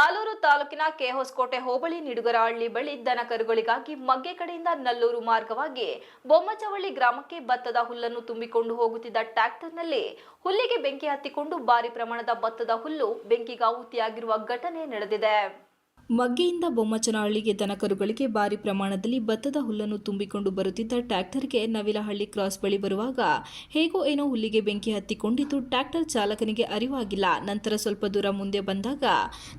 ಆಲೂರು ತಾಲೂಕಿನ ಕೆಹೊಸಕೋಟೆ ಹೋಬಳಿ ನಿಡುಗರಹಳ್ಳಿ ಬಳಿ ದನ ಕರುಗಳಿಗಾಗಿ ಮಗ್ಗೆ ಕಡೆಯಿಂದ ನಲ್ಲೂರು ಮಾರ್ಗವಾಗಿ ಬೊಮ್ಮಚವಳ್ಳಿ ಗ್ರಾಮಕ್ಕೆ ಭತ್ತದ ಹುಲ್ಲನ್ನು ತುಂಬಿಕೊಂಡು ಹೋಗುತ್ತಿದ್ದ ಟ್ರ್ಯಾಕ್ಟರ್ನಲ್ಲಿ ಹುಲ್ಲಿಗೆ ಬೆಂಕಿ ಹತ್ತಿಕೊಂಡು ಭಾರಿ ಪ್ರಮಾಣದ ಭತ್ತದ ಹುಲ್ಲು ಬೆಂಕಿಗಾಹುತಿಯಾಗಿರುವ ಘಟನೆ ನಡೆದಿದೆ. ಮಗ್ಗೆಯಿಂದ ಬೊಮ್ಮಚನಹಳ್ಳಿಗೆ ದನಕರುಗಳಿಗೆ ಭಾರಿ ಪ್ರಮಾಣದಲ್ಲಿ ಭತ್ತದ ಹುಲ್ಲನ್ನು ತುಂಬಿಕೊಂಡು ಬರುತ್ತಿದ್ದ ಟ್ರ್ಯಾಕ್ಟರ್ಗೆ ನವಿಲಹಳ್ಳಿ ಕ್ರಾಸ್ ಬಳಿ ಬರುವಾಗ ಹೇಗೋ ಏನೋ ಹುಲ್ಲಿಗೆ ಬೆಂಕಿ ಹತ್ತಿಕೊಂಡಿದ್ದು ಟ್ರ್ಯಾಕ್ಟರ್ ಚಾಲಕನಿಗೆ ಅರಿವಾಗಿಲ್ಲ. ನಂತರ ಸ್ವಲ್ಪ ದೂರ ಮುಂದೆ ಬಂದಾಗ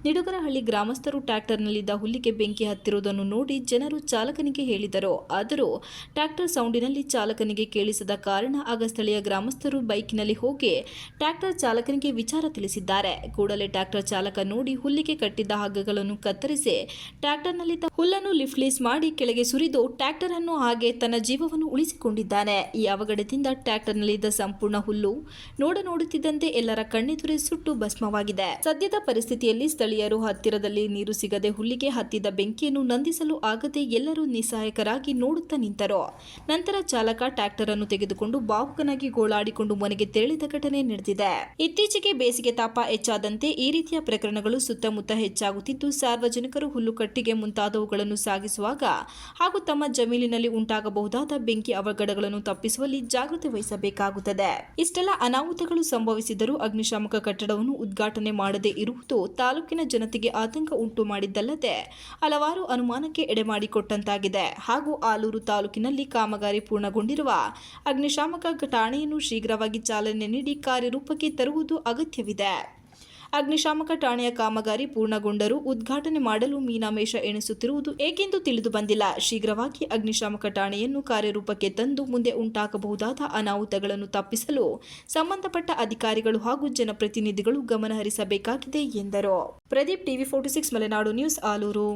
ನಿಡುಗರಹಳ್ಳಿ ಗ್ರಾಮಸ್ಥರು ಟ್ರ್ಯಾಕ್ಟರ್ನಲ್ಲಿದ್ದ ಹುಲ್ಲಿಗೆ ಬೆಂಕಿ ಹತ್ತಿರುವುದನ್ನು ನೋಡಿ ಜನರು ಚಾಲಕನಿಗೆ ಹೇಳಿದರು. ಆದರೂ ಟ್ರ್ಯಾಕ್ಟರ್ ಸೌಂಡಿನಲ್ಲಿ ಚಾಲಕನಿಗೆ ಕೇಳಿಸದ ಕಾರಣ ಆಗ ಸ್ಥಳೀಯ ಗ್ರಾಮಸ್ಥರು ಬೈಕ್ನಲ್ಲಿ ಹೋಗಿ ಟ್ರ್ಯಾಕ್ಟರ್ ಚಾಲಕನಿಗೆ ವಿಚಾರ ತಿಳಿಸಿದ್ದಾರೆ. ಕೂಡಲೇ ಟ್ರ್ಯಾಕ್ಟರ್ ಚಾಲಕ ನೋಡಿ ಹುಲ್ಲಿಗೆ ಕಟ್ಟಿದ್ದ ಹಗ್ಗಗಳನ್ನು ಕತ್ತರಿಸಿ. ಟ್ರ್ಯಾಕ್ಟರ್ನಲ್ಲಿದ್ದ ಹುಲ್ಲನ್ನು ಲಿಫ್ಟ್ ಮಾಡಿ ಕೆಳಗೆ ಸುರಿದು ಟ್ರ್ಯಾಕ್ಟರ್ ಅನ್ನು ಹಾಗೆ ತನ್ನ ಜೀವವನ್ನು ಉಳಿಸಿಕೊಂಡಿದ್ದಾನೆ. ಈ ಅವಘಡದಿಂದ ಟ್ರ್ಯಾಕ್ಟರ್ನಲ್ಲಿದ್ದ ಸಂಪೂರ್ಣ ಹುಲ್ಲು ನೋಡ ನೋಡುತ್ತಿದ್ದಂತೆ ಎಲ್ಲರ ಕಣ್ಣೆದುರೇ ಸುಟ್ಟು ಭಸ್ಮವಾಗಿದೆ. ಸದ್ಯದ ಪರಿಸ್ಥಿತಿಯಲ್ಲಿ ಸ್ಥಳೀಯರು ಹತ್ತಿರದಲ್ಲಿ ನೀರು ಸಿಗದೆ ಹುಲ್ಲಿಗೆ ಹತ್ತಿದ ಬೆಂಕಿಯನ್ನು ನಂದಿಸಲು ಆಗದೆ ಎಲ್ಲರೂ ನಿಸ್ಸಹಾಯಕರಾಗಿ ನೋಡುತ್ತಾ ನಿಂತರು. ನಂತರ ಚಾಲಕ ಟ್ರ್ಯಾಕ್ಟರ್ ಅನ್ನು ತೆಗೆದುಕೊಂಡು ಬಾವುಕನಾಗಿ ಗೋಳಾಡಿಕೊಂಡು ಮನೆಗೆ ತೆರಳಿದ ಘಟನೆ ನಡೆದಿದೆ. ಇತ್ತೀಚೆಗೆ ಬೇಸಿಗೆ ತಾಪ ಹೆಚ್ಚಾದಂತೆ ಈ ರೀತಿಯ ಪ್ರಕರಣಗಳು ಸುತ್ತಮುತ್ತ ಹೆಚ್ಚಾಗುತ್ತಿದ್ದು ಸಾರ್ವಜನಿಕರು ಹುಲ್ಲು ಕಟ್ಟಿಗೆ ಮುಂತಾದವುಗಳನ್ನು ಸಾಗಿಸುವಾಗ ಹಾಗೂ ತಮ್ಮ ಜಮೀನಿನಲ್ಲಿ ಉಂಟಾಗಬಹುದಾದ ಬೆಂಕಿ ಅವಘಡಗಳನ್ನು ತಪ್ಪಿಸುವಲ್ಲಿ ಜಾಗೃತಿ ವಹಿಸಬೇಕಾಗುತ್ತದೆ. ಇಷ್ಟೆಲ್ಲ ಅನಾಹುತಗಳು ಸಂಭವಿಸಿದರೂ ಅಗ್ನಿಶಾಮಕ ಕಟ್ಟಡವನ್ನು ಉದ್ಘಾಟನೆ ಮಾಡದೇ ಇರುವುದು ತಾಲೂಕಿನ ಜನತೆಗೆ ಆತಂಕ ಉಂಟು ಮಾಡಿದ್ದಲ್ಲದೆ ಹಲವಾರು ಅನುಮಾನಕ್ಕೆ ಎಡೆಮಾಡಿಕೊಟ್ಟಂತಾಗಿದೆ. ಹಾಗೂ ಆಲೂರು ತಾಲೂಕಿನಲ್ಲಿ ಕಾಮಗಾರಿ ಪೂರ್ಣಗೊಂಡಿರುವ ಅಗ್ನಿಶಾಮಕ ಠಾಣೆಯನ್ನು ಶೀಘ್ರವಾಗಿ ಚಾಲನೆ ನೀಡಿ ಕಾರ್ಯರೂಪಕ್ಕೆ ತರುವುದು ಅಗತ್ಯವಿದೆ. ಅಗ್ನಿಶಾಮಕ ಠಾಣೆಯ ಕಾಮಗಾರಿ ಪೂರ್ಣಗೊಂಡರೂ ಉದ್ಘಾಟನೆ ಮಾಡಲು ಮೀನಾಮೇಷ ಎಣಿಸುತ್ತಿರುವುದು ಏಕೆಂದು ತಿಳಿದು ಬಂದಿಲ್ಲ. ಶೀಘ್ರವಾಗಿ ಅಗ್ನಿಶಾಮಕ ಠಾಣೆಯನ್ನು ಕಾರ್ಯರೂಪಕ್ಕೆ ತಂದು ಮುಂದೆ ಉಂಟಾಗಬಹುದಾದ ಅನಾಹುತಗಳನ್ನು ತಪ್ಪಿಸಲು ಸಂಬಂಧಪಟ್ಟ ಅಧಿಕಾರಿಗಳು ಹಾಗೂ ಜನಪ್ರತಿನಿಧಿಗಳು ಗಮನಹರಿಸಬೇಕಾಗಿದೆ ಎಂದರು. Pradeep TV forty six, Malenadu news, Alur.